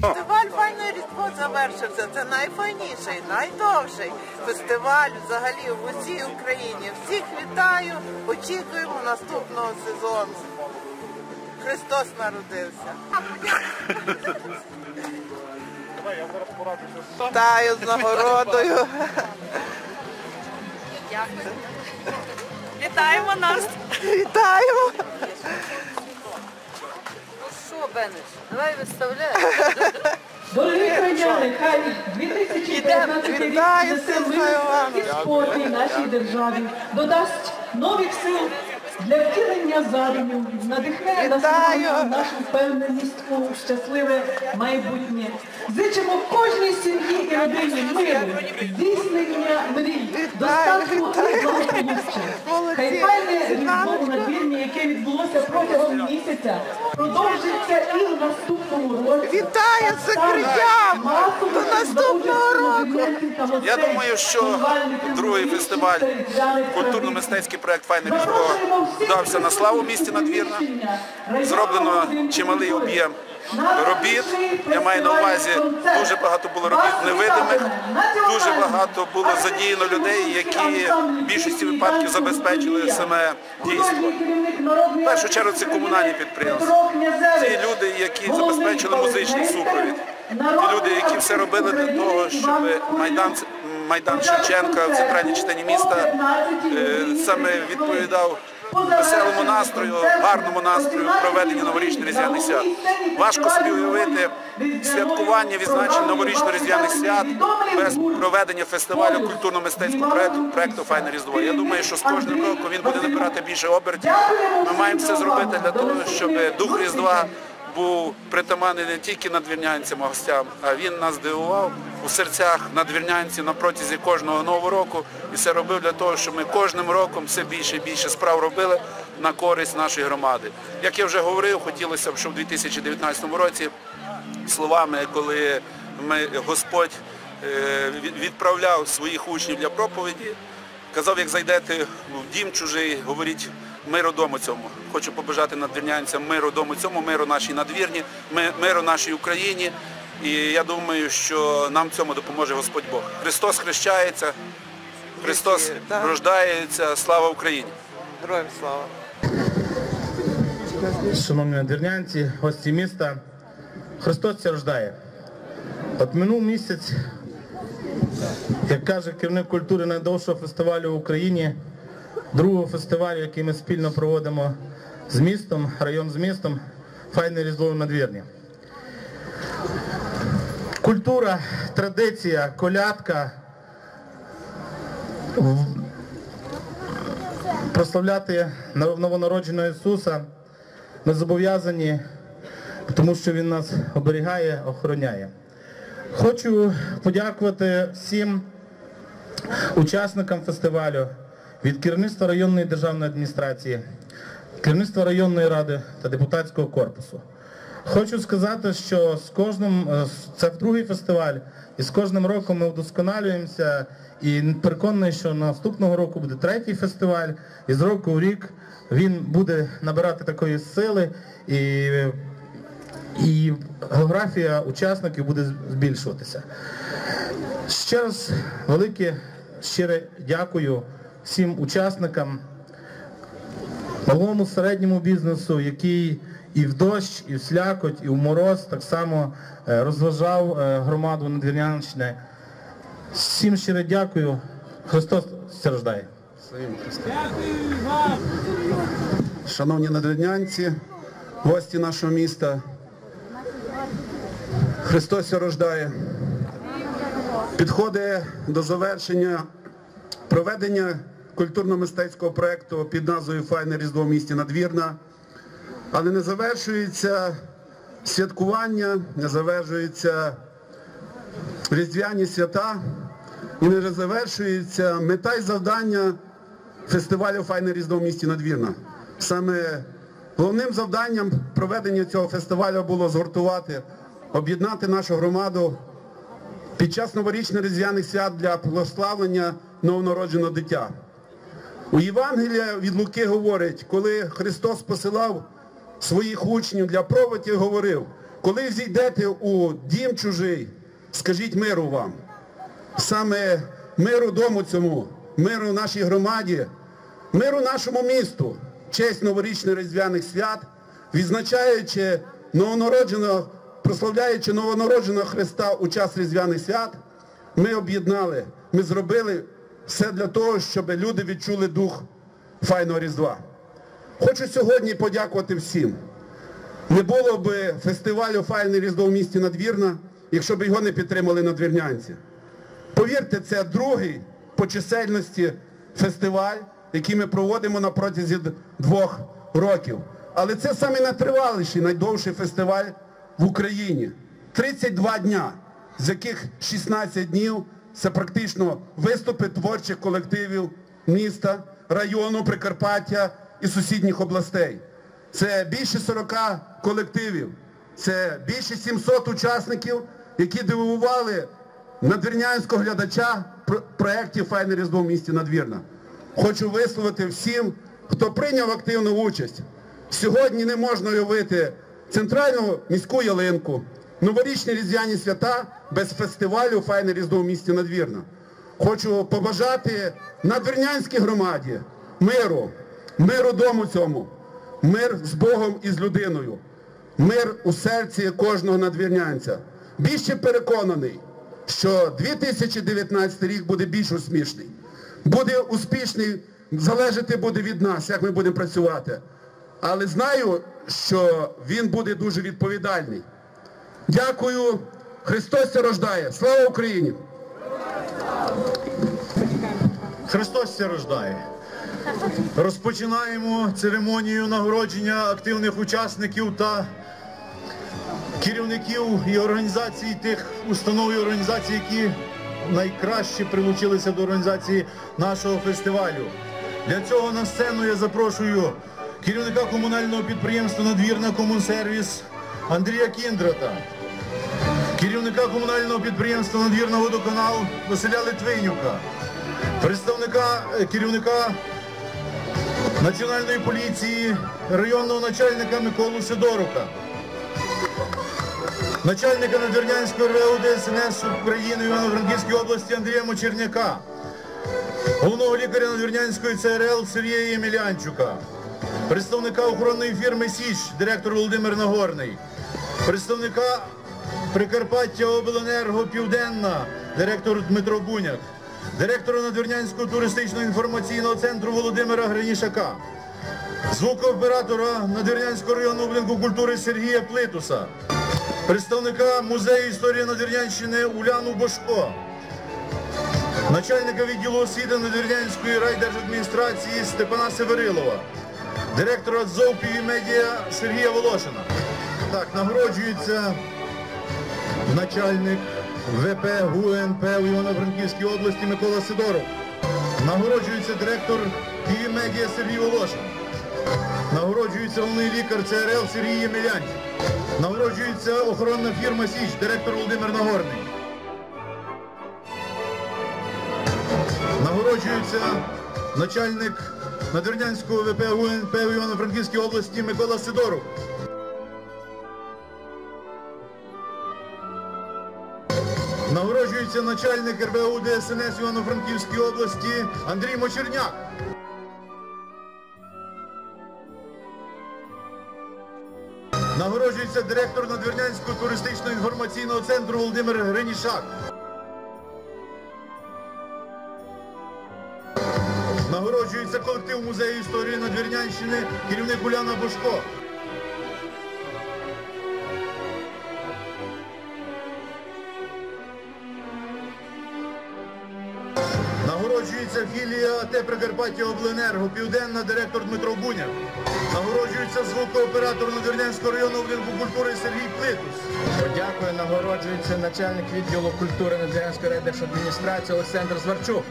Фестиваль Файне Різдво завершився. Це найфайніший, найдовший фестиваль взагалі в усій Україні. Всіх вітаю, очікуємо наступного сезону. Христос народився. Вітаю з нагородою. Вітаємо нас! Вітаємо. Що, Бенеш, давай виставляй. Дорогі краяни, хай 2015 рік несе мир і спокій нашій державі, додасть нових сил для втілення задумів, надихне нас на нашу впевненість у щасливе майбутнє. Зичимо кожній сім'ї і родині миру, здійснення мрій, достатку і благополуччя. Хай файне різдво на надвірні, яке відбулося протягом місяця, продовжиться і в наступному році. Вітаю з закриттям! До наступного року! Я думаю, що другий фестиваль культурно-мистецький проект Файне Різдво вдався на славу місті Надвірна. Зроблено чималий об'єм робіт. Я маю на увазі, дуже багато було робіт невидимих, дуже багато було задіяно людей, які в більшості випадків забезпечили саме дійство. В першу чергу це комунальні підприємства. Ті люди, які забезпечили музичний супровід. Ті люди, які все робили для того, щоб Майдан, Майдан Шевченка в центральній частині міста е, саме відповідав веселому настрою, гарному настрою проведення новорічно-різдвяних свят. Важко собі уявити святкування відзначення новорічно-різдвяних свят без проведення фестивалю культурно-мистецького проекту Файне Різдво. Я думаю, що з кожним роком він буде набирати більше обертів. Ми маємо все зробити для того, щоб дух Різдва був притаманний не тільки надвірнянцям, гостям, а він нас дивував у серцях надвірнянців на протязі кожного нового року і все робив для того, щоб ми кожним роком все більше і більше справ робили на користь нашої громади. Як я вже говорив, хотілося б, щоб у 2019 році словами, коли ми, Господь е, відправляв своїх учнів для проповіді, казав, як зайдете в дім чужий, говоріть миру дому цьому. Хочу побажати надвірнянцям миру дому цьому, миру нашій надвірні, миру нашій Україні. І я думаю, що нам цьому допоможе Господь Бог. Христос хрещається, Христос рождається, слава Україні! Героям слава! Шановні надвірнянці, гості міста, Христос рождає. От минув місяць, як каже керівник культури найдовшого фестивалю в Україні, другого фестивалю, який ми спільно проводимо з містом, район з містом, Файне Різдво надвірні. Культура, традиція, колядка, прославляти новонародженого Ісуса. Ми зобов'язані, тому що Він нас оберігає, охороняє. Хочу подякувати всім учасникам фестивалю від керівництва районної державної адміністрації, керівництва районної ради та депутатського корпусу. Хочу сказати, що з кожним, е, це другий фестиваль, і з кожним роком ми вдосконалюємося і переконаний, що наступного року буде третій фестиваль, і з року в рік він буде набирати такої сили і, і географія учасників буде збільшуватися. Ще раз велике щире дякую всім учасникам, малому середньому бізнесу, який і в дощ, і в слякоть, і в мороз так само е, розважав е, громаду Надвірнянщини. Всім щиро дякую. Христос страждає. Шановні надвірнянці, гості нашого міста, Христос рождає. Підходить до завершення проведення культурно-мистецького проєкту під назвою Файне Різдво в місті Надвірна. Але не завершується святкування, не завершується різдвяні свята і не завершується мета і завдання фестивалю Файне Різдво в місті Надвірна. Саме головним завданням проведення цього фестивалю було згуртувати, об'єднати нашу громаду під час новорічних різдвяних свят для прославлення новонародженого дитя. У Євангелія від Луки говорить, коли Христос посилав своїх учнів для проводів говорив, коли зійдете у дім чужий, скажіть миру вам. Саме миру дому цьому, миру нашій громаді, миру нашому місту, честь новорічних різдвяних свят, відзначаючи новонародженого, прославляючи новонародженого Христа у час різдвяних свят, ми об'єднали, ми зробили все для того, щоб люди відчули дух файного Різдва. Хочу сьогодні подякувати всім. Не було б фестивалю Файне Різдво в місті Надвірна, якщо б його не підтримали надвірнянці. Повірте, це другий по чисельності фестиваль, який ми проводимо на протязі двох років. Але це саме найтриваліший, найдовший фестиваль в Україні. 32 дня, з яких 16 днів це практично виступи творчих колективів міста, району, Прикарпаття і сусідніх областей. Це більше 40 колективів, це більше 700 учасників, які дивували надвірнянського глядача пр- проєктів Файне Різдво в місті Надвірна. Хочу висловити всім, хто прийняв активну участь. Сьогодні не можна уявити центральну міську ялинку, новорічні різдвяні свята без фестивалю Файне Різдво в місті Надвірна. Хочу побажати надвірнянській громаді миру, миру дому цьому, мир з Богом і з людиною, мир у серці кожного надвірнянця. Більше переконаний, що 2019 рік буде більш успішний. Буде успішний, залежати буде від нас, як ми будемо працювати. Але знаю, що він буде дуже відповідальний. Дякую. Христос рождає. Слава Україні! Христос рождає. Розпочинаємо церемонію нагородження активних учасників та керівників і організацій тих установ і організацій, які найкраще прилучилися до організації нашого фестивалю. Для цього на сцену я запрошую керівника комунального підприємства Надвірна Комунсервіс Андрія Кіндрата, керівника комунального підприємства Надвірна водоканал Василя Литвинюка, представника е, керівника Національної поліції районного начальника Миколу Сидорука, начальника Надвірнянської РВУ ДСНС України Івано-Франківської області Андрія Мочерняка, головного лікаря Надвірнянської ЦРЛ Сергія Ємельянчука, представника охоронної фірми Січ, директор Володимир Нагорний, представника Прикарпаття Обленерго Південна, директор Дмитро Буняк, директора Надвірнянського туристичного інформаційного центру Володимира Гринішака, звукооператора Надвірнянського районного будинку культури Сергія Плитуса, представника музею історії Надвірнянщини Уляну Бошко, начальника відділу освіти Надвірнянської райдержадміністрації Степана Северилова, директора ЗОВ Медіа Сергія Волошина. Так, нагороджується начальник ВП ГУНП у Івано-Франківській області Микола Сидоров. Нагороджується директор Медіа Сергій Волошин. Нагороджується головний лікар ЦРЛ Сергій Ємельянчик. Нагороджується охоронна фірма Січ, директор Володимир Нагорний. Нагороджується начальник Надвірнянського ВП ГУНП у Івано-Франківській області Микола Сидоров. Нагороджується начальник РБУ ДСНС Івано-Франківської області Андрій Мочерняк. Нагороджується директор Надвірнянського туристичного інформаційного центру Володимир Гринішак. Нагороджується колектив музею історії Надвірнянщини, керівник Уляна Бошко. Нагороджується філія АТ Обленерго, південна директор Дмитро Буняк. Нагороджується звукооператор Надвірнянського району будинку культури Сергій Плитус. Дякую, нагороджується начальник відділу культури Надвірнянської райдержадміністрації Олександр Зварчук.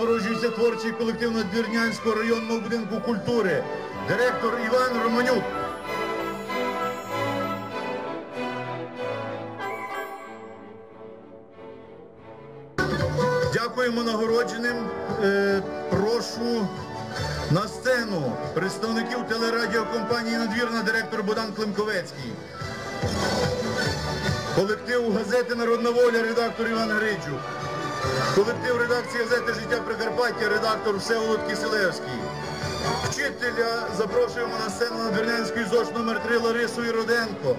народжується творчий колектив Надвірнянського районного будинку культури, директор Іван Романюк. Дякуємо нагородженим. Е, прошу на сцену представників телерадіокомпанії Надвірна директор Богдан Климковецький. Колектив газети Народна воля, редактор Іван Гричук. Колектив редакції газети Життя Прикарпаття, редактор Всеволод Киселевський. Вчителя запрошуємо на сцену Надвірнянської ЗОЖ номер 3 Ларису Іроденко.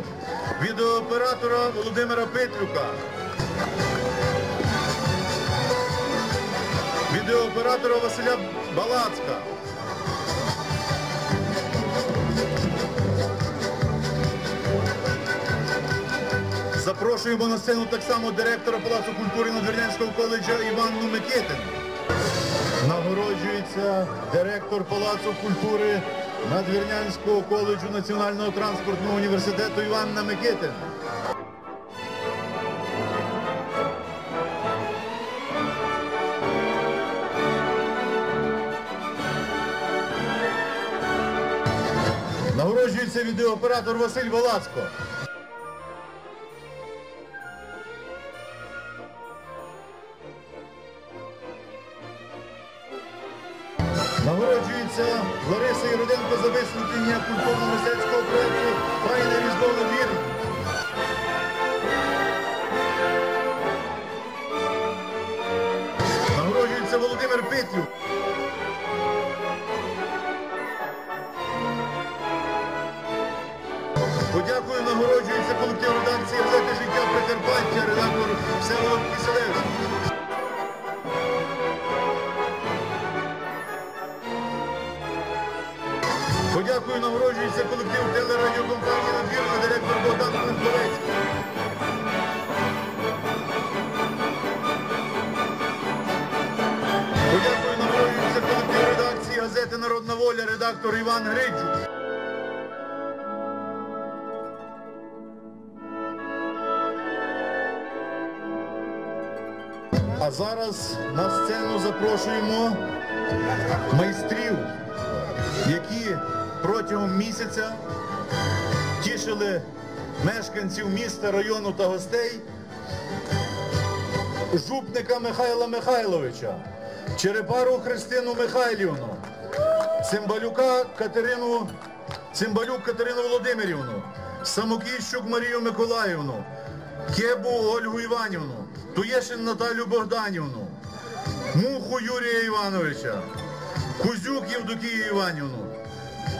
Відеооператора Володимира Петлюка. Відеооператора Василя Балацька. Запрошуємо на сцену так само директора Палацу культури Надвірнянського коледжа Іванну Микитин. Нагороджується директор Палацу культури Надвірнянського коледжу Національного транспортного університету Іванна Микитин. Нагороджується відеооператор Василь Балацько. Нагороджується Лариса Єроденко за висвітлення культурно-мистецького проєкту Файне Різдво на двір'ї. Нагороджується Володимир Петлюк. Подякую, нагороджується колектив редакції газети Життя Прикарпаття, редактор Всеволод Киселевський. Подякую, нагороджується колектив телерадіокомпанії «Надвірна», директор Богдан Климковецький. Подякую, нагороджується колектив редакції газети Народна воля, редактор Іван Гриджук. А зараз на сцену запрошуємо майстрів, протягом місяця тішили мешканців міста, району та гостей жупника Михайла Михайловича, Черепару Христину Михайлівну, Цимбалюка Катерину, Цимбалюк Катерину Володимирівну, Самокіщук Марію Миколаївну, Кебу Ольгу Іванівну, Туєшин Наталю Богданівну, Муху Юрія Івановича, Кузюк Євдокію Іванівну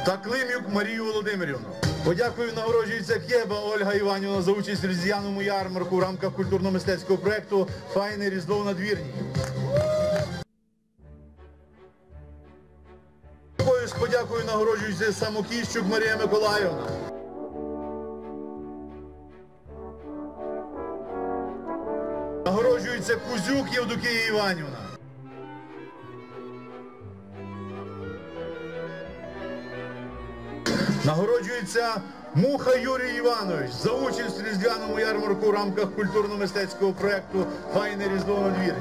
та Климюк Марію Володимирівну. Подякую, нагороджується Кєба Ольга Іванівна за участь в різдвяному ярмарку в рамках культурно-мистецького проєкту Файне Різдво в надвірні. Також подякую, нагороджується Самокіщук Марія Миколаївна. Нагороджується Кузюк Євдокія Іванівна. Нагороджується Муха Юрій Іванович за участь в різдвяному ярмарку в рамках культурно-мистецького проєкту Файне Різдво на двір'ї.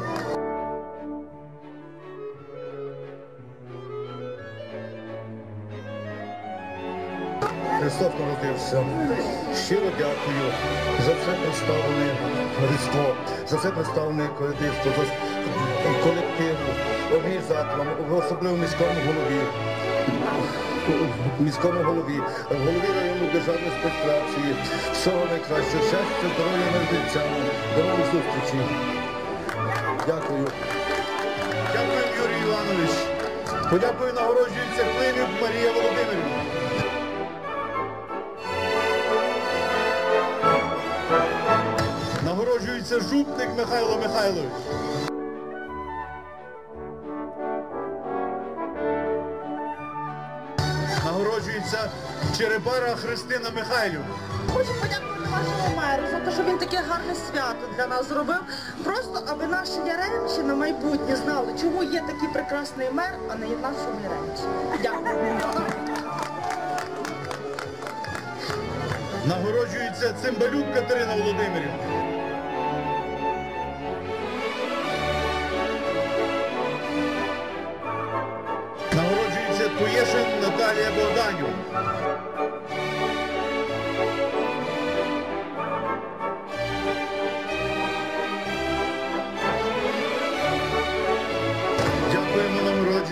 Христос народився. Щиро дякую за все представлене Різдво, за все представлене колективство, за колективу, організаторам, особливо міському голові міському голові, голові районної державної спецпраці. Всього найкращого, щастя, здоров'я мердинцям. До нових зустрічей. Дякую. Дякую, Юрій Іванович. Подякую, нагороджується Климюк Марія Володимирівна. Нагороджується жупник Михайло Михайлович. Черепара Христина Михайлівна. Хочу подякувати нашому меру за те, що він таке гарне свято для нас зробив. Просто аби наші яремчі на майбутнє знали, чому є такий прекрасний мер, а не наш яремчі. Дякую. Нагороджується Цимбалюк Катерина Володимирівна. Наталія Богданівна.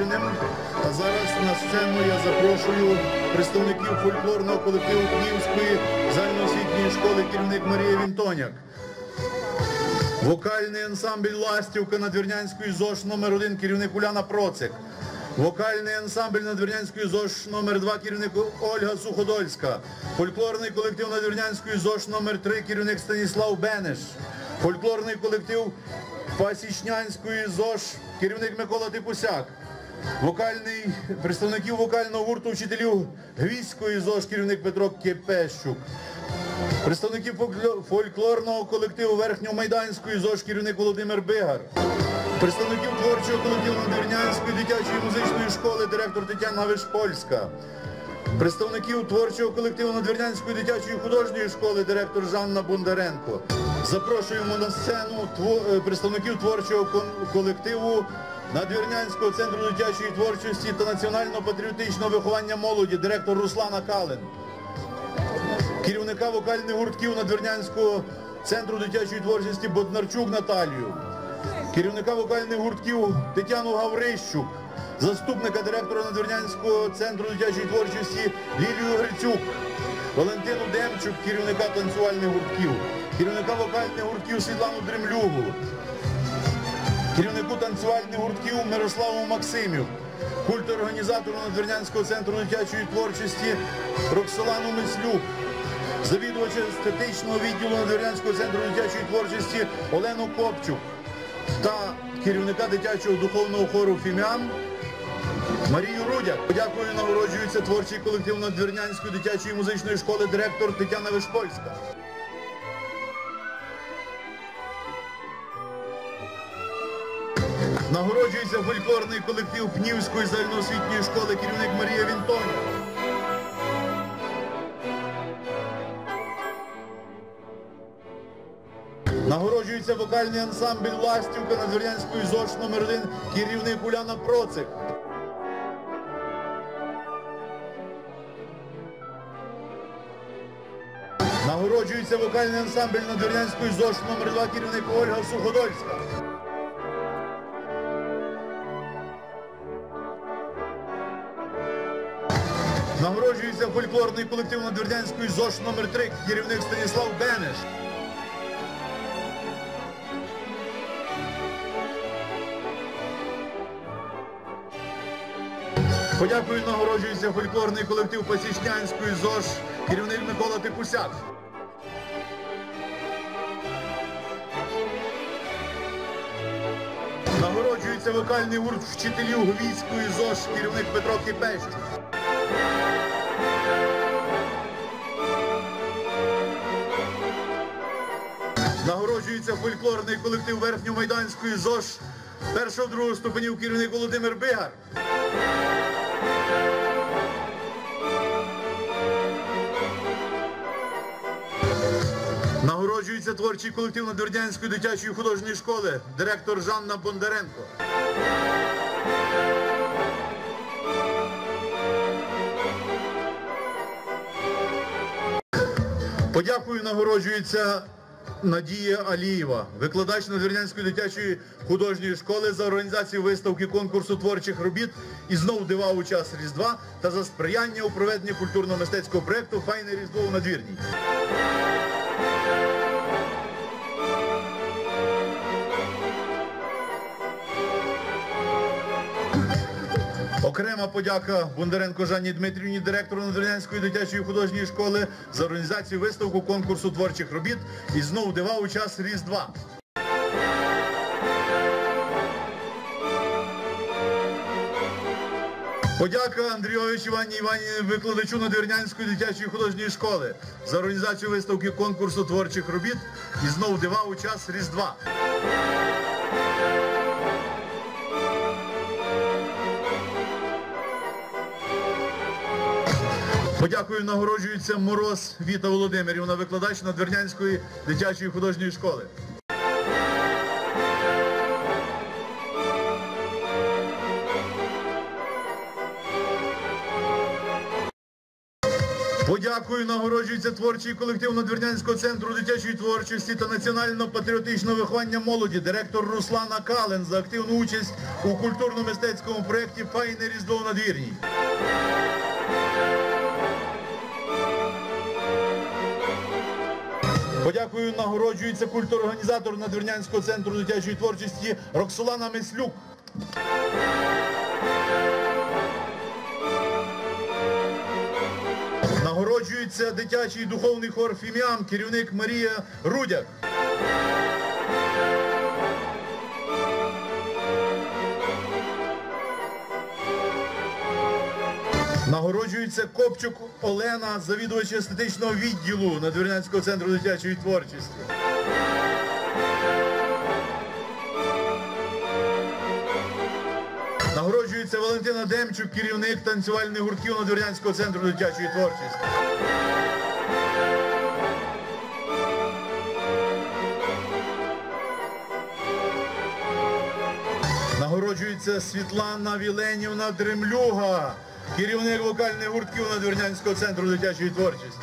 Іванівним. А зараз на сцену я запрошую представників фольклорного колективу Київської загальноосвітньої школи керівник Марія Вінтоняк. Вокальний ансамбль Ластівка Надвірнянської ЗОЖ номер 1 керівник Уляна Процик. Вокальний ансамбль Надвірнянської ЗОЖ номер 2 керівник Ольга Суходольська. Фольклорний колектив Надвірнянської ЗОЖ номер 3 керівник Станіслав Бенеш. Фольклорний колектив Пасічнянської ЗОЖ керівник Микола Типусяк. Вокальний представників вокального гурту вчителів Гвізької ЗОЖ керівник Петро Кепещук. Представників фольклорного колективу Верхньомайданської ЗОЖ керівник Володимир Бигар. Представників творчого колективу Надвірнянської дитячої музичної школи директор Тетяна Вишпольська. Представників творчого колективу Надвірнянської дитячої художньої школи директор Жанна Бондаренко. Запрошуємо на сцену е, представників творчого колективу Надвірнянського центру дитячої творчості та національно-патріотичного виховання молоді, директор Руслана Калин керівника вокальних гуртків Надвірнянського центру дитячої творчості Боднарчук Наталію, керівника вокальних гуртків Тетяну Гаврищук, заступника директора Надвірнянського центру дитячої творчості Лілію Грицюк, Валентину Демчук, керівника танцювальних гуртків, керівника вокальних гуртків Світлану Дремлюгу, керівнику танцювальних гуртків Мирославу Максимів, культурорганізатору Надвірнянського центру дитячої творчості Роксолану Мислюк, завідувача естетичного відділу Надвірнянського центру дитячої творчості Олену Копчук та керівника дитячого духовного хору Фім'ян Марію Рудяк. Подякую, нагороджується творчий колектив Надвірнянської дитячої музичної школи директор Тетяна Вишпольська. Нагороджується фольклорний колектив Пнівської загальноосвітньої школи керівник Марія Вінтоня. Нагороджується вокальний ансамбль Ластівка Надвірнянської ЗОЖ номер 1 керівник Уляна Процик. Нагороджується вокальний ансамбль Надвірнянської ЗОЖ номер 2 керівник Ольга Суходольська. Нагороджується фольклорний колектив Надвірнянської ЗОЖ номер 3 керівник Станіслав Бенеш. Подякую, нагороджується фольклорний колектив Пасічнянської ЗОЖ, керівник Микола Типусяк. Нагороджується вокальний гурт вчителів Говійської ЗОЖ, керівник Петро Кипещук. Нагороджується фольклорний колектив Верхньомайданської ЗОЖ першого другого ступенів керівник Володимир Бигар. Нагороджується творчий колектив Надвірнянської дитячої художньої школи, директор Жанна Бондаренко. Подякую, нагороджується Надія Алієва, викладач Надвірнянської дитячої художньої школи за організацію виставки конкурсу творчих робіт і знов дива у час Різдва та за сприяння у проведенні культурно-мистецького проєкту Файне Різдво у надвірній. Окрема подяка Бондаренко Жанні Дмитрівні, директору Надвірнянської дитячої художньої школи за організацію виставку конкурсу творчих робіт і знову дива у час Різдва. Подяка Андрійович Івані Івані, викладачу Надвірнянської дитячої художньої школи за організацію виставки конкурсу творчих робіт і знову дива у час Різдва. Подякую, нагороджується Мороз Віта Володимирівна, викладач Надвірнянської дитячої художньої школи. Подякую, нагороджується творчий колектив Надвірнянського центру дитячої творчості та національно-патріотичного виховання молоді, директор Руслана Кален за активну участь у культурно-мистецькому проєкті Файне Різдво в надвірній. Подякую, нагороджується культурорганізатор Надвірнянського центру дитячої творчості Роксолана Мислюк. Нагороджується дитячий духовний хор Фім'ян, керівник Марія Рудяк. Нагороджується Копчук Олена, завідувач естетичного відділу Надвірнянського центру дитячої творчості. Нагороджується Валентина Демчук, керівник танцювальних гуртків Надвірнянського центру дитячої творчості. Нагороджується Світлана Віленівна Дремлюга, керівник вокальних гуртків Надвірнянського центру дитячої творчості.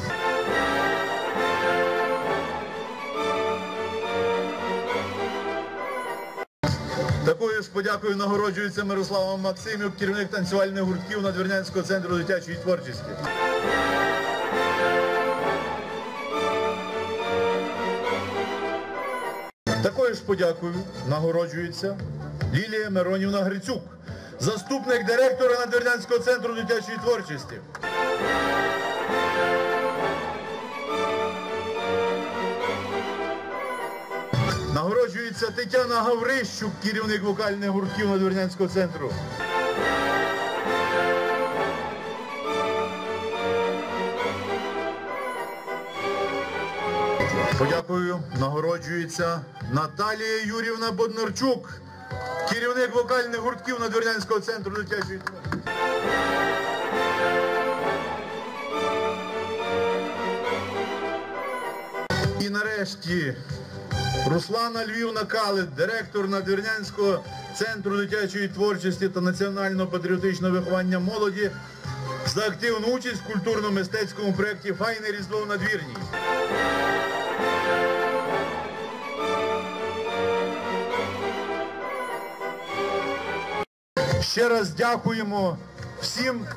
Такою ж подякою нагороджується Мирослава Максимюк, керівник танцювальних гуртків Надвірнянського центру дитячої творчості. Такою ж подякою нагороджується Лілія Миронівна Грицюк, заступник директора Надвірнянського центру дитячої творчості. Нагороджується Тетяна Гаврищук, керівник вокальних гуртків Надвірнянського центру. Подякую. Нагороджується Наталія Юрівна Боднарчук, керівник вокальних гуртків Надвірнянського центру дитячої. І нарешті Руслана Львівна Калит, директор Надвірнянського центру дитячої творчості та національно-патріотичного виховання молоді за активну участь в культурно-мистецькому проєкті Файне Різдво в надвірній. Ще раз дякуємо всім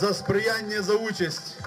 за сприяння за участь.